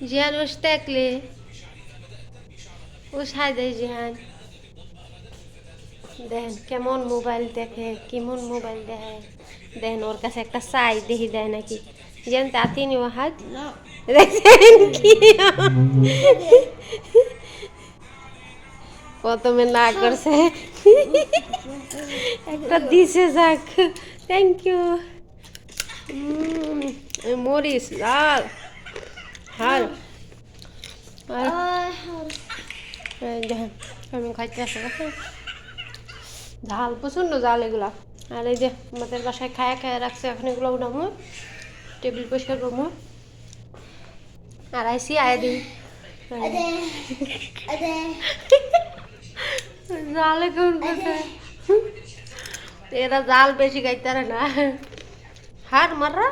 জিহান ওস দেখলে ও সাই দেয় জিহান দেখেন কেমন মোবাইল দেখে কেমন মোবাইল দেখে দেখেন ওর কাছে একটা চাই দেখি দেয় নাকি যেন তাতি নিও হাত না দেখছেন কি প্রথমে না করছে একটা দিছে যাক থ্যাংক ইউ মরিস লাল এই দেখেন আমি খাইতে আসে ঝাল প্রচণ্ড জাল এগুলা আর এই যে আমাদের বাসায় খায়া খায়া রাখছে এখন এগুলো উঠাবো টেবিল পরিষ্কার করব আর আইসি আয় দিই জালে করছে এরা জাল বেশি খাইতারে না হার মাররা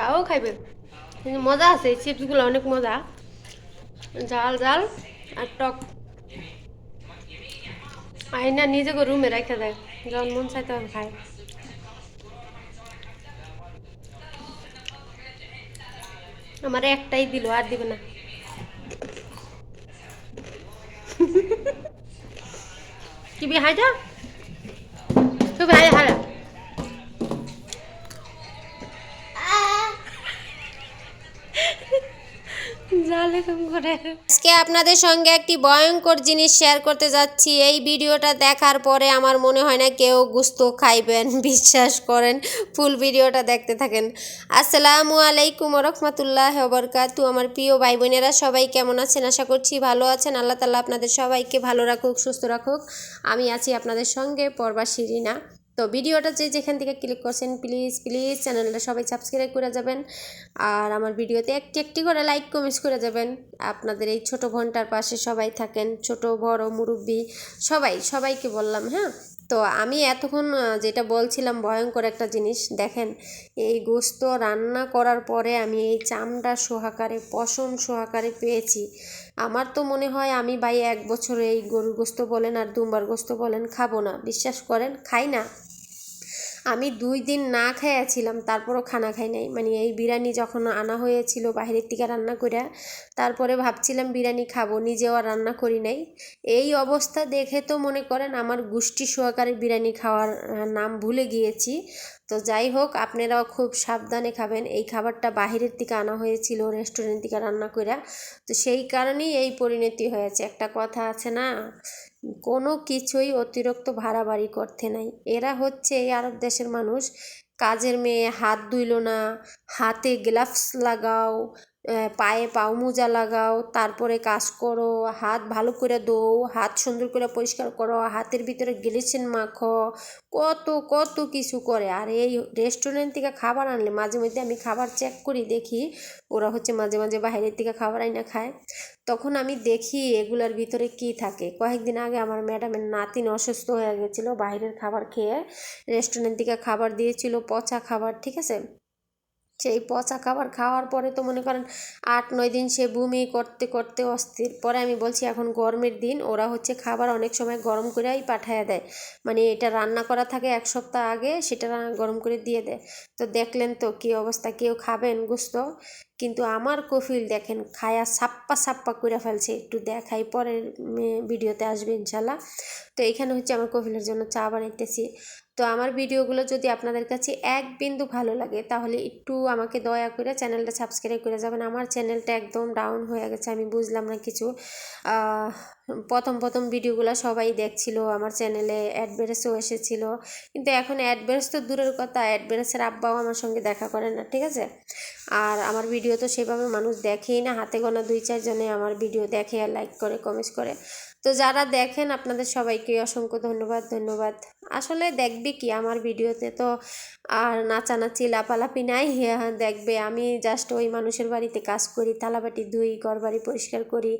তাও খাইবে। মজা আছে, এই চিপসগুলো অনেক মজা। জাল জাল আর টক। আইনা নিজে রুমে রেখে দেয়, যখন মন চাই তখন খায়। আমার একটাই দিল, আর দিবে না। কি বি হাই যা তুই হাই হাই আজকে আপনাদের সঙ্গে একটি ভয়ঙ্কর জিনিস শেয়ার করতে যাচ্ছি। এই ভিডিওটা দেখার পরে আমার মনে হয় না কেউ গুস্ত খাইবেন, বিশ্বাস করেন, ফুল ভিডিওটা দেখতে থাকেন। আসসালামু আলাইকুম রহমতুল্লাহ বরকাতু আমার প্রিয় ভাই বোনেরা সবাই কেমন আছেন? আশা করছি ভালো আছেন। আল্লাহ তালা আপনাদের সবাইকে ভালো রাখুক, সুস্থ রাখুক। আমি আছি আপনাদের সঙ্গে, পরবাসী রিনা। তো ভিডিওটা যে যেখান থেকে ক্লিক করছেন প্লিজ প্লিজ চ্যানেলটা সবাই সাবস্ক্রাইব করে যাবেন। আর আমার ভিডিওতে একটি একটি করে লাইক কমেন্টস করে যাবেন। আপনাদের এই ছোট ঘণ্টার পাশে সবাই থাকেন, ছোট, বড়, মুরব্বী, সবাই, সবাইকে বললাম হ্যাঁ? তো আমি এতক্ষণ যেটা বলছিলাম, ভয়ঙ্কর একটা জিনিস, দেখেন, এই গোস্ত রান্না করার পরে আমি এই চামড়া সোহাকারে, পশম সোহাকারে পেয়েছি। আমার তো মনে হয় আমি ভাই এক বছরে এই গরুর গোস্ত বলেন আর দুম্বার গোস্ত বলেন খাব না। বিশ্বাস করেন, খাই না। আমি দুই দিন না খাইয়াছিলাম, তারপরও খানা খাই নাই। মানে এই বিরিয়ানি যখন আনা হয়েছিল বাইরের থেকে রান্না করে তারপরে ভাবছিলাম বিরিয়ানি খাব, নিজেও আর রান্না করি নাই। এই অবস্থা দেখে তো মনে করেন আমার গোষ্ঠী সহকারে বিরিয়ানি খাওয়ার নাম ভুলে গিয়েছি। তো যাই হোক, আপনারাও খুব সাবধানে খাবেন। এই খাবারটা বাহিরের থেকে আনা হয়েছিল রেস্টুরেন্ট থেকে রান্না করে তো সেই কারণেই এই পরিণতি হয়েছে। একটা কথা আছে না কোনো কিছুই অতিরিক্ত ভাড়াবাড়ি করতে নাই। এরা হচ্ছে এই আরব দেশের মানুষ। কাজের মেয়ে, হাত ধুইল না, হাতে গ্লাভস লাগাও পায়ে পাও মোজা লাগাও, তারপরে কাজ করো, হাত ভালো করে দৌ হাত সুন্দর করে পরিষ্কার করো, হাতের ভিতরে গ্লিসিন মাখো, কত কত কিছু করে। আর এই রেস্টুরেন্ট থেকে খাবার আনলে মাঝে মধ্যে আমি খাবার চেক করি, দেখি ওরা হচ্ছে মাঝে মাঝে বাইরের থেকে খাবার আইনা খায়। তখন আমি দেখি এগুলার ভিতরে কি থাকে। কয়েকদিন আগে আমার ম্যাডামের নাতিন অসুস্থ হয়ে গেছিল, বাইরের খাবার খেয়ে রেস্টুরেন্ট থেকে খাবার দিয়েছিল, পচা খাবার, ঠিক আছে? সেই পচা খাবার খাওয়ার পরে তো মনে করেন আট, নয় দিন সে বমি করতে করতে অস্থির। পরে আমি বলছি, এখন গরমের দিন, ওরা হচ্ছে খাবার অনেক সময় গরম করেই পাঠায় দেয়। মানে এটা রান্না করা থাকে এক সপ্তাহ আগে, সেটা গরম করে দিয়ে দেয়। তো দেখলেন তো কী অবস্থা, কেউ খাবেন গুস্ত? কিন্তু আমার কফিল দেখেন, খায়া সাপ্পা সাপ্পা করে ফেলছে। একটু দেখাই, পরের ভিডিওতে আসবে ইনশাল্লাহ। তো এখানে হচ্ছে আমার কফিলের জন্য চা বানাইতেছি। তো আমার ভিডিওগুলো যদি আপনাদের কাছে এক বিন্দু ভালো লাগে, তাহলে একটু আমাকে দয়া করে চ্যানেলটা সাবস্ক্রাইব করে যাবেন। আমার চ্যানেলটা একদম ডাউন হয়ে গেছে, আমি বুঝলাম না কিছু। প্রথম প্রথম ভিডিওগুলো সবাই দেখছিল, আমার চ্যানেলে অ্যাডভারেসও এসেছিল। কিন্তু এখন অ্যাডভারেস তো দূরের কথা অ্যাডভারেসের আব্বাও আমার সঙ্গে দেখা করে না, ঠিক আছে? আর আমার ভিডিও তো সেভাবে মানুষ দেখেই না, হাতে গোনা দুই চারজনে আমার ভিডিও দেখে আর লাইক করে কমেন্টস করে। তো যারা দেখেন, আপনাদের সবাইকে অসংখ্য ধন্যবাদ ধন্যবাদ। আসলে দেখবে কি আমার ভিডিওতে তো আর নাচানাচি লাপালাপি নাই। হ্যাঁ, দেখবে আমি জাস্ট ওই মানুষের বাড়িতে কাজ করি থালাবাটি ধুই ঘর বাড়ি পরিষ্কার করি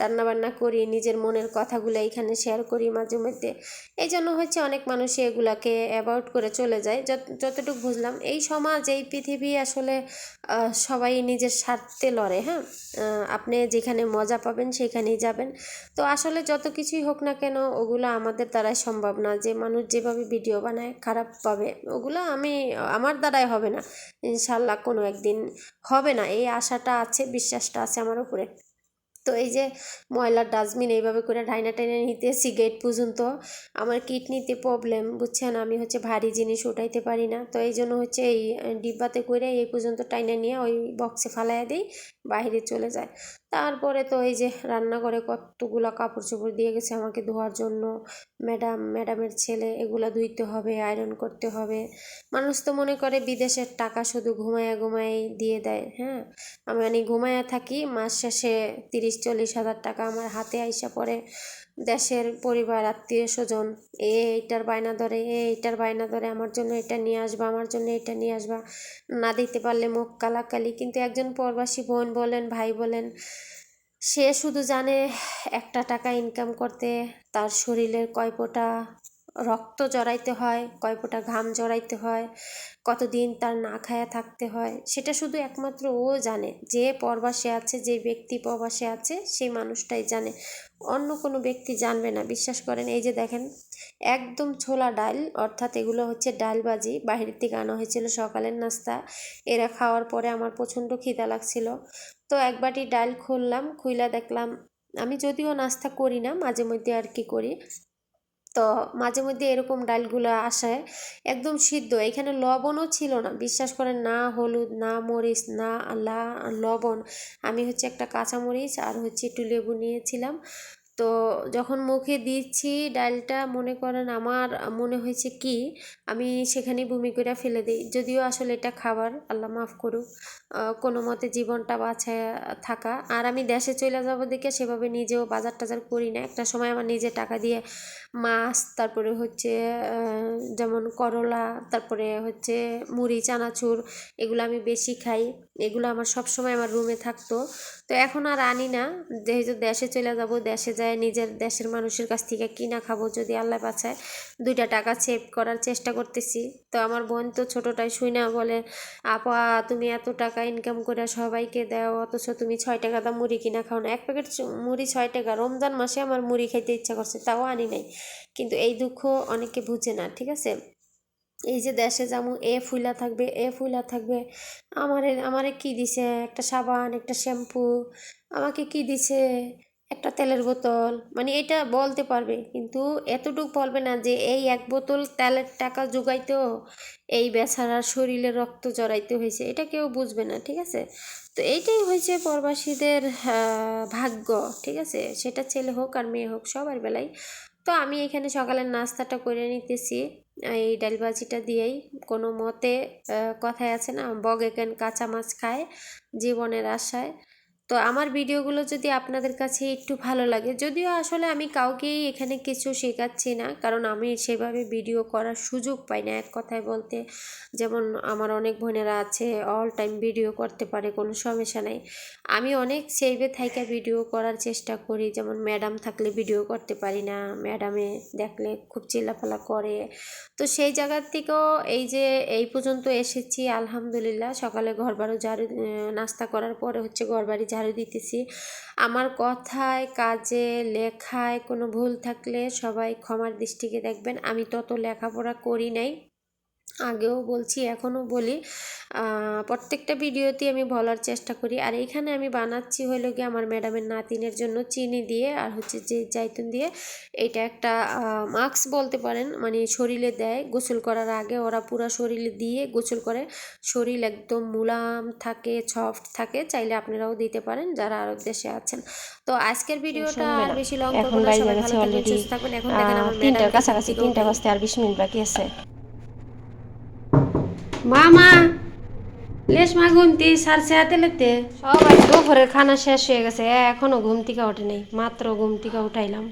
রান্নাবান্না করি নিজের মনের কথাগুলো এইখানে শেয়ার করি মাঝে মধ্যে। এই জন্য হচ্ছে অনেক মানুষ এগুলাকে অ্যাভয়েড করে চলে যায়। যত যতটুকু বুঝলাম এই সমাজ এই পৃথিবী আসলে সবাই নিজের স্বার্থে লড়ে হ্যাঁ? আপনি যেখানে মজা পাবেন সেখানেই যাবেন। তো আসলে যত কিছুই হোক না কেন ওগুলো আমাদের দ্বারাই সম্ভব না। যে মানুষ যেভাবে ভিডিও বানায় খারাপ পাবে, ওগুলো আমি, আমার দ্বারাই হবে না। ইনশাল্লাহ কোনো একদিন হবে না। এই আশাটা আছে, বিশ্বাসটা আছে আমার উপরে। তো এই যে ময়লার ডাস্টবিন এইভাবে করে ডাইনা টাইনা নিতেছি গেট পর্যন্ত, আমার কিডনিতে প্রবলেম বুঝছেন? আমি হচ্ছে ভারী জিনিস উঠাইতে পারি না। তো এই জন্য হচ্ছে এই, ডিব্বাতে করে এই পর্যন্ত টাইনা নিয়ে ওই বক্সে ফালাইয়া দিই, বাইরে চলে যায়। তারপরে তো এই যে রান্নাঘরে কতগুলো কাপড় চোপড় দিয়ে গেছে আমাকে ধোয়ার জন্য। ম্যাডাম, ম্যাডামের ছেলে, এগুলো ধুইতে হবে আয়রন করতে হবে। মানুষ তো মনে করে বিদেশের টাকা শুধু ঘুমায়া ঘুমাই দিয়ে দেয় হ্যাঁ? আমি মানে ঘুমায়া থাকি, মাস শেষে তিরিশ, চল্লিশ হাজার টাকা আমার হাতে আইসা পড়ে। দেশের পরিবার, আত্মীয় স্বজন, এ, এইটার বায়না ধরে, এ, এইটার বায়না ধরে, আমার জন্য এটা নিয়ে আসবা, আমার জন্য এটা নিয়ে আসবা। না দিতে পারলে মুখ কালাকালি, কিন্তু একজন প্রবাসী বোন বলেন, ভাই বলেন, সে শুধু জানে একটা টাকা ইনকাম করতে, তার শরীরের কয় ফোঁটা রক্ত জড়াইতে হয় কয় ফোঁটা ঘাম জড়াইতে হয়, কতদিন তার না খায়া থাকতে হয়, সেটা শুধু একমাত্র ও জানে। যে প্রবাসে আছে, যে ব্যক্তি প্রবাসে আছে, সেই মানুষটাই জানে। অন্য কোনো ব্যক্তি জানবে না। বিশ্বাস করেন, এই যে দেখেন, একদম ছোলা ডাল, অর্থাৎ এগুলো হচ্ছে ডালবাজি বাহির থেকে আনা হয়েছিল সকালের নাস্তা। এরা খাওয়ার পরে আমার প্রচণ্ড খিদা লাগছিল। তো এক বাটি ডাল খুললাম, খুইলা দেখলাম, আমি যদিও নাস্তা করি না, মাঝে মধ্যে আর কি করি। তো মাঝে মধ্যে এরকম ডালগুলো আসে, একদম সিদ্ধ। এখানে লবণও ছিল না, বিশ্বাস করেন, না হলুদ, না মরিচ, না লা লবণ। আমি হচ্ছে একটা কাঁচামরিচ আর হচ্ছে একটু লেবু নিয়েছিলাম। তো যখন মুখে দিচ্ছি ডালটা, মনে করেন আমার মনে হয়েছে কি, আমি সেখানে বমি করে ফেলে দিই। যদিও আসলে এটা খাবার, আল্লাহ মাফ করুক কোনো মতে জীবনটা বাঁচায় থাকা। আর আমি দেশে চলে যাব দেখে সেভাবে নিজেও বাজার টাজার করি না। একটা সময় আমার নিজে টাকা দিয়ে মাছ, তারপরে হচ্ছে যেমন করলা, তারপরে হচ্ছে মুড়ি, চানাচুর, এগুলো আমি বেশি খাই। এগুলো আমার সব সময় আমার রুমে থাকতো। তো এখন আর আনি না। যেহেতু দেশে চলে যাব, দেশে যায় নিজের দেশের মানুষের কাছ থেকে কিনা খাব যদি আল্লাহ বাঁচায়। দুইটা টাকা সেভ করার চেষ্টা করতেছি। তো আমার বোন তো ছোটোটাই শুই না, বলে, আপা, তুমি এত টাকা ইনকাম করে সবাইকে দাও, অথচ তুমি ছয় টাকা দাম মুড়ি কিনা খাও না। এক প্যাকেট মুড়ি ছয় টাকা। রমজান মাসে আমার মুড়ি খাইতে ইচ্ছা করছে, তাও আনি নাই। কিন্তু এই দুঃখ অনেকে বুঝে না, ঠিক আছে? এই যে দেশে যাব এ ফুলা থাকবে, এ ফুলা থাকবে, আমারে আমারে কি দিছে? একটা সাবান, একটা শ্যাম্পু, আমাকে কি দিছে? একটা তেলের বোতল মানে এটা বলতে পারবে, কিন্তু এতটুকু বলবে না যে এই এক বোতল তেলের টাকা জোগাইতেও এই বেচারার শরীরে রক্ত জড়াইতে হয়েছে, এটা কেউ বুঝবে না, ঠিক আছে? তো এইটাই হয়েছে প্রবাসীদের ভাগ্য, ঠিক আছে? সেটা ছেলে হোক আর মেয়ে হোক, সবার বেলায় তো আমি এখানে সকালের নাস্তাটা করে নিতেছি। এই ডালবাজিটা দিয়েই। কোনো মতে কথায় আছে না বগ কেন কাঁচা মাছ খায় জীবনের আশায়। তো আমার ভিডিওগুলো যদি আপনাদের কাছে একটু ভালো লাগে, যদিও আসলে আমি কাউকেই এখানে কিছু শেখাচ্ছি না, কারণ আমি সেভাবে ভিডিও করার সুযোগ পাই না, এক কথায় বলতে। যেমন আমার অনেক বোনেরা আছে অল টাইম ভিডিও করতে পারে, কোনো সমস্যা নেই। আমি অনেক সেভে থাইকা ভিডিও করার চেষ্টা করি, যেমন ম্যাডাম থাকলে ভিডিও করতে পারি না ম্যাডামে দেখলে খুব চিল্লাফালা করে। তো সেই জায়গার থেকেও এই যে, এই পর্যন্ত এসেছি, আলহামদুলিল্লাহ, সকালে ঘর বাড়ি নাস্তা করার পরে হচ্ছে ঘর বাড়ি ঝাড়ু দিতেছি। আমার কথায়, কাজে, লেখায় কোনো ভুল থাকলে সবাই ক্ষমার দৃষ্টিকে দেখবেন। আমি তত লেখাপড়া করি নাই। আগেও বলছি এখনও বলি। প্রত্যেকটা ভিডিওতে আমি বলার চেষ্টা করি। আর এইখানে আমি বানাচ্ছি হলো গিয়ে আমার ম্যাডামের নাতিনের জন্য চিনি দিয়ে আর হচ্ছে যে জাইতুন দিয়ে। এটা একটা মাস্ক বলতে পারেন মানে শরীরে দেয়। গোসল করার আগে ওরা পুরো শরীরে দিয়ে গোসল করে। শরীর একদম মুলাম থাকে সফট থাকে চাইলে আপনারাও দিতে পারেন যারা আরব দেশে আছেন। তো আজকের ভিডিওটা আর বেশি লং করব এখন না সবাই ভালো থাকবেন সুস্থ থাকবেন এখন দেখেন আমার ম্যাডাম কাছাকাছি তিনটা বাজতে আর বিশ মিনিট বাকি আছে। মামা, লেশ মা ঘুমতি সার হাতে লেতে। সবাই দুপুরের খানা শেষ হয়ে গেছে, এখনও ঘুম থেকে ওঠে নাই মাত্র ঘুম থেকে উঠাইলাম।